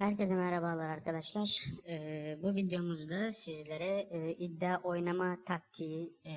Herkese merhabalar arkadaşlar. Ee, bu videomuzda sizlere e, iddia oynama taktiği e,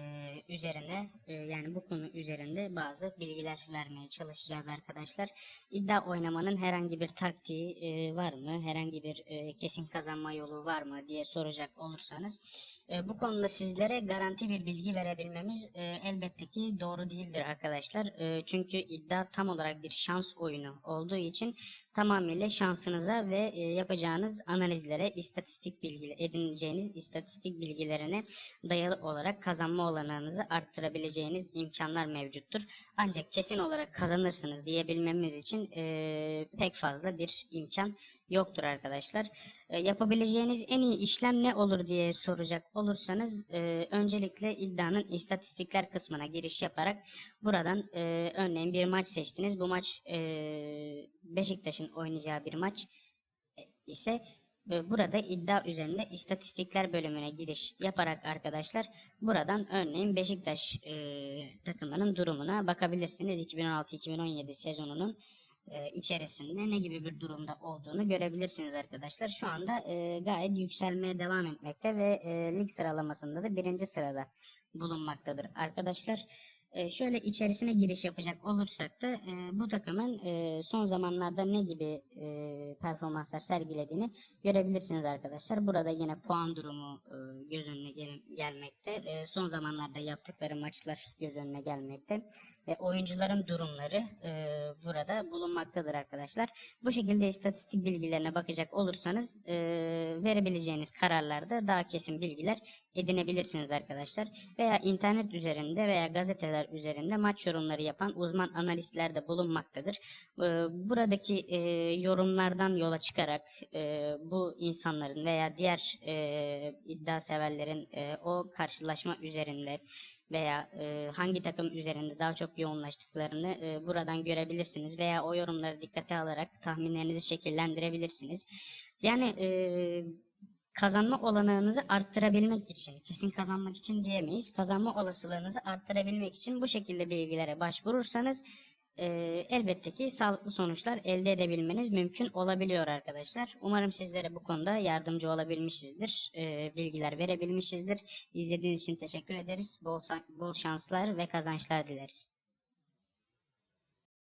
üzerine e, yani bu konu üzerinde bazı bilgiler vermeye çalışacağız arkadaşlar. İddia oynamanın herhangi bir taktiği e, var mı? Herhangi bir e, kesin kazanma yolu var mı diye soracak olursanız e, bu konuda sizlere garanti bir bilgi verebilmemiz e, elbette ki doğru değildir arkadaşlar. E, çünkü iddia tam olarak bir şans oyunu olduğu için tamamıyla şansınıza ve e, yapacağınız analizlere, istatistik bilgi, edineceğiniz istatistik bilgilerine dayalı olarak kazanma olanağınızı arttırabileceğiniz imkanlar mevcuttur. Ancak kesin olarak kazanırsınız diyebilmemiz için e, pek fazla bir imkan yoktur arkadaşlar. E, yapabileceğiniz en iyi işlem ne olur diye soracak olursanız e, öncelikle iddianın istatistikler kısmına giriş yaparak buradan e, örneğin bir maç seçtiniz. Bu maç e, Beşiktaş'ın oynayacağı bir maç e, ise e, burada iddia üzerinde istatistikler bölümüne giriş yaparak arkadaşlar buradan örneğin Beşiktaş e, takımının durumuna bakabilirsiniz. 2016-2017 sezonunun e, içerisinde ne gibi bir durumda olduğunu görebilirsiniz arkadaşlar. Şu anda e, gayet yükselmeye devam etmekte ve e, lig sıralamasında da birinci sırada bulunmaktadır arkadaşlar. E, şöyle içerisine giriş yapacak olursak da e, bu takımın e, son zamanlarda ne gibi e, performanslar sergilediğini görebilirsiniz arkadaşlar. Burada yine puan durumu e, göz önüne gel- gelmekte. E, son zamanlarda yaptıkları maçlar göz önüne gelmekte. Ve oyuncuların durumları e, burada bulunmaktadır arkadaşlar. Bu şekilde istatistik bilgilerine bakacak olursanız e, verebileceğiniz kararlarda daha kesin bilgiler edinebilirsiniz arkadaşlar. Veya internet üzerinde veya gazeteler üzerinde maç yorumları yapan uzman analistler de bulunmaktadır. E, buradaki e, yorumlardan yola çıkarak e, bu insanların veya diğer e, iddia severlerin e, o karşılaşma üzerinde veya e, hangi takım üzerinde daha çok yoğunlaştıklarını e, buradan görebilirsiniz veya o yorumları dikkate alarak tahminlerinizi şekillendirebilirsiniz. Yani e, kazanma olanağınızı arttırabilmek için, kesin kazanmak için diyemeyiz, kazanma olasılığınızı arttırabilmek için bu şekilde bilgilere başvurursanız e, elbette ki sağlıklı sonuçlar elde edebilmeniz mümkün olabiliyor arkadaşlar. Umarım sizlere bu konuda yardımcı olabilmişizdir, e, bilgiler verebilmişizdir. İzlediğiniz için teşekkür ederiz. Bol, bol şanslar ve kazançlar dileriz.